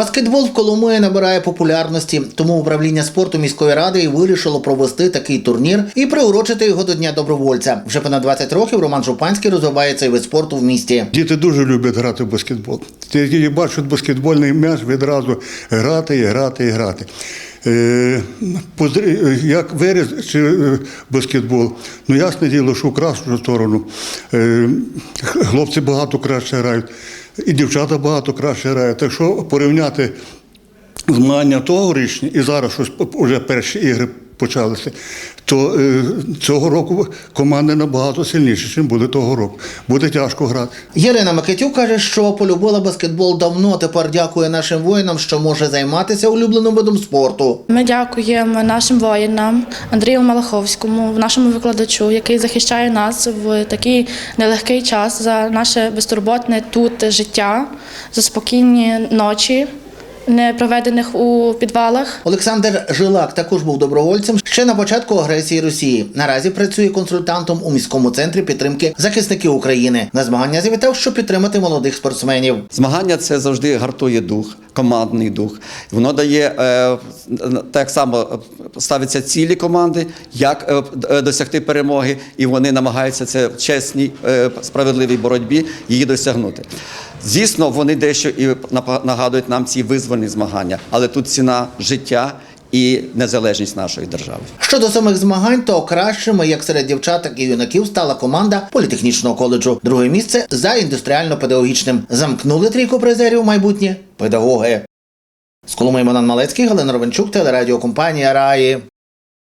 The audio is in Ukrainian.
Баскетбол в Коломиї набирає популярності, тому управління спорту міської ради і вирішило провести такий турнір і приурочити його до Дня добровольця. Вже понад 20 років Роман Жупанський розвиває цей вид спорту в місті. Діти дуже люблять грати в баскетбол. Які бачать баскетбольний м'яч, відразу грати і грати і грати. Е, Як виріс чи е, баскетбол, ну ясне діло, що в кращу сторону. Е, Хлопці багато краще грають, і дівчата багато краще грають. Так що порівняти змагання тогорічні і зараз щось вже перші ігри почалися, то е, цього року команди набагато сильніші, ніж були того року. Буде тяжко грати. Єлена Микитюк каже, що полюбила баскетбол давно. Тепер дякує нашим воїнам, що може займатися улюбленим видом спорту. Ми дякуємо нашим воїнам Андрію Малаховському, нашому викладачу, який захищає нас в такий нелегкий час за наше безтурботне тут життя, за спокійні ночі, не проведених у підвалах. Олександр Жилак також був добровольцем ще на початку агресії Росії. Наразі працює консультантом у міському центрі підтримки захисників України. На змагання завітав, щоб підтримати молодих спортсменів. Змагання це завжди гартує дух, командний дух. Воно дає е, так само ставиться цілі команди, як е, досягти перемоги, і вони намагаються це в чесній, е, справедливій боротьбі її досягнути. Звісно, вони дещо і нагадують нам ці визвольні змагання, але тут ціна життя і незалежність нашої держави. Щодо самих змагань, то кращими, як серед дівчат, так і юнаків, стала команда політехнічного коледжу. Друге місце за індустріально-педагогічним. Замкнули трійку призерів майбутнє педагоги. З Коломи Монан Малецький, Галина Ровенчук, телерадіокомпанія Раї.